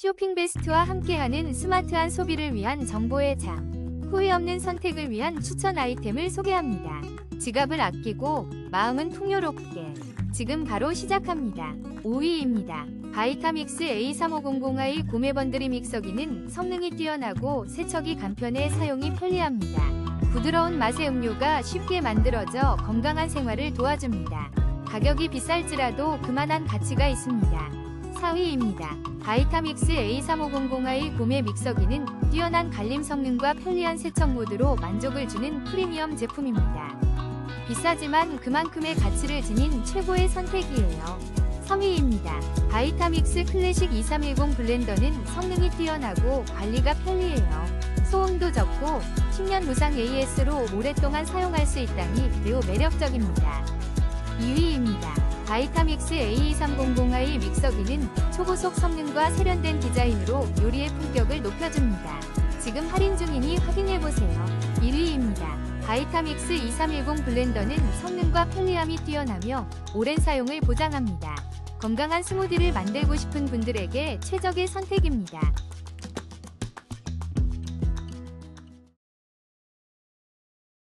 쇼핑 베스트와 함께하는 스마트한 소비를 위한 정보의 장. 후회 없는 선택을 위한 추천 아이템을 소개합니다. 지갑을 아끼고 마음은 풍요롭게. 지금 바로 시작합니다. 5위입니다. 바이타믹스 A3500i 구매 번들이 믹서기는 성능이 뛰어나고 세척이 간편해 사용이 편리합니다. 부드러운 맛의 음료가 쉽게 만들어져 건강한 생활을 도와줍니다. 가격이 비쌀지라도 그만한 가치가 있습니다. 4위입니다. 바이타믹스 A3500i 구매 믹서기는 뛰어난 갈림 성능과 편리한 세척 모드로 만족을 주는 프리미엄 제품입니다. 비싸지만 그만큼의 가치를 지닌 최고의 선택이에요. 3위입니다. 바이타믹스 클래식 2310 블렌더는 성능이 뛰어나고 관리가 편리해요. 소음도 적고 10년 무상 AS로 오랫동안 사용할 수 있다니 매우 매력적입니다. 2위입니다. 바이타믹스 A2300i 믹서기는 초고속 성능과 세련된 디자인으로 요리의 품격을 높여줍니다. 지금 할인 중이니 확인해보세요. 1위입니다. 바이타믹스 2310 블렌더는 성능과 편리함이 뛰어나며 오랜 사용을 보장합니다. 건강한 스무디를 만들고 싶은 분들에게 최적의 선택입니다.